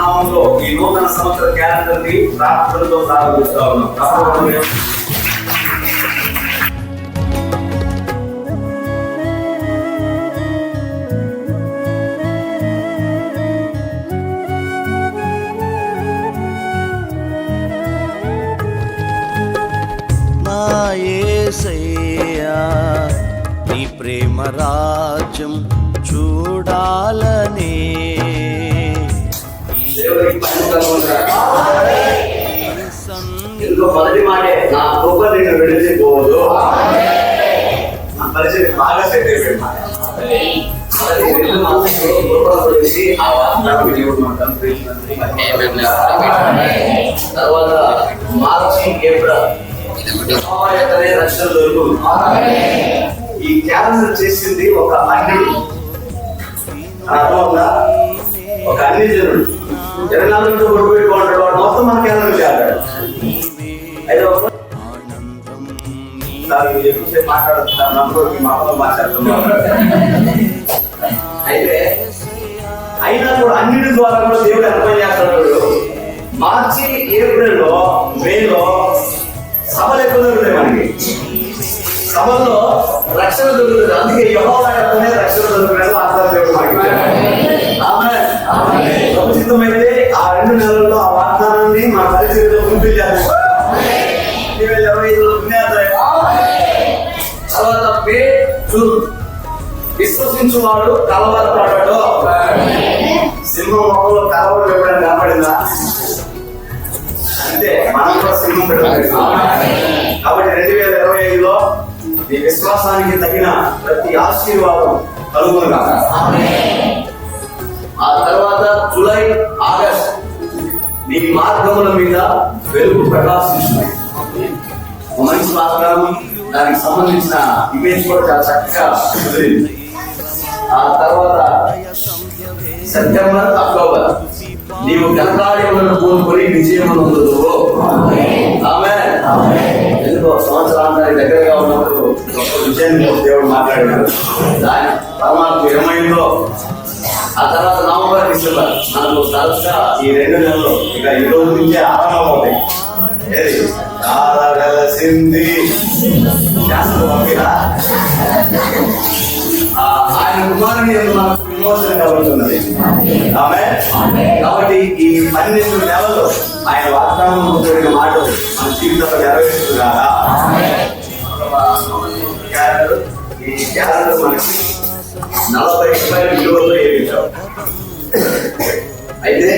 నామంలో ఈ నూతన సంవత్సర క్యాలెండర్ని ప్రార్థనతో ప్రారంభిస్తా ఉన్నాం. నీ ప్రేమ రాజ్యం చూడాలనే దేవునికి ఇందులో మొదటి మాటే నా కృప నేను విడిచిపోదు నా పరిస్థితి బాగా సెట్ అయిపోయింది తర్వాత మార్చి ఏప్రిల్ రక్షణ దొరుకును. ఈ క్యాలెండర్ చేసింది ఒక అన్యుడు ఒక అన్ని ఇరవై నాలుగు గంటలు కొడుకు పెట్టుకుంటాడు. వాడు మొత్తం మన క్యాలెండర్ చేస్తాడు. అయితే మాట్లాడుతున్నారు నమ్మకం మాటలు మాట్లాడుతున్నారు అయితే అయినా కూడా అన్నిటి ద్వారా కూడా దేవుడు అర్థం చేస్తున్నాడు మార్చి ఏప్రిల్లో మేలో సభలు ఎక్కువ దొరుకుతాయి మనకి. సభల్లో రక్షణ దొరుకుతుంది. అందుకే యహోవానే రక్షణ దొరుకుతుంది. ఆధార దేవుడు మనకి. విశ్వసించువాడు కలవరపడడు. సింహం మొక్కలో కలవరం ఎప్పుడైనా కనపడిందా? అంటే మనం కూడా సింహం పెట్టాలి కాబట్టి రెండు వేల ఇరవై ఐదులో నీ విశ్వాసానికి తగిన ప్రతి ఆశీర్వాదం కలుగునుగా. ఆ తర్వాత జూలై ఆగస్ట్ నీ మార్గముల మీద వెలుగు ప్రకాశిస్తున్నాయి మంచి వాగ్దానం దానికి సంబంధించిన ఇమేజ్ కూడా చాలా చక్కగా కుదిరింది. ఆ తర్వాత సెప్టెంబర్ అక్టోబర్. నీవు కనకార్యములను కోరుకొని విజయం పొందుదువు. ఆమె ఎందుకో సంవత్సరానికి దగ్గరగా ఉన్నప్పుడు గొప్ప విజయాన్ని దేవుడు మాట్లాడినాడు దాని పరమాత్మ ఇరవైలో ఆ తర్వాత నవంబర్ డిసెంబర్. మనకు తరచుగా ఈ రెండు నెలలు ఇక ఈ రోజు నుంచే ఆరంభం అవుతాయి శాస్త్రం ఆయన కుమారుని యందు మనకు విమోచన కలుగుతున్నది. ఆమె కాబట్టి ఈ పన్నెండు నెలలు ఆయన వాగ్దానం కూడిన మాట మన జీవితంలో నెరవేరుస్తున్నారా ఈ క్యాలెండర్ మనకి నలభై రూపాయల విలువతో అయితే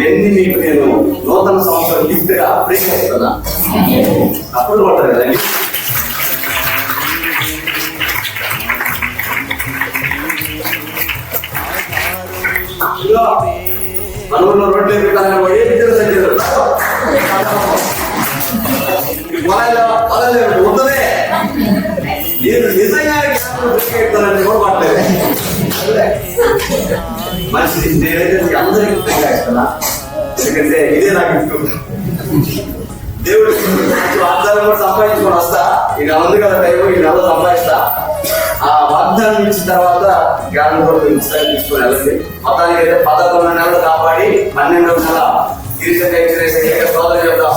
ఇవన్నీ మీకు నేను నూతన సంవత్సరం గిఫ్ట్గా ఫ్రీగా అప్పుడు కొట్టదు కదండి ఇదిగో, మన ఊర్లో రోడ్లు ఎక్కుతాను ఏ పిల్లలు సరిగ్గా పొలాల్లో పొలాలు ఉందనే నేను నిజంగా కూడా మాట్లాడలేదు మనిషి నేనైతే అందరికీ గిఫ్ట్గా ఎందుకంటే ఇదే నాకు గిఫ్ట్ దేవుడు వాగ్దానం కూడా సంపాదించుకొని వస్తా ఈ నెల ఉంది కదా టైం ఈ నెల సంపాదిస్తా ఆ వాగ్దానం ఇచ్చిన తర్వాత జ్ఞానం కూడా ఇన్స్టాల్ తీసుకొని వెళ్ళండి మొత్తానికి అయితే పదకొండు నెలలు కాపాడి పన్నెండు నెల తీర్చగా సోదరు చెప్తాం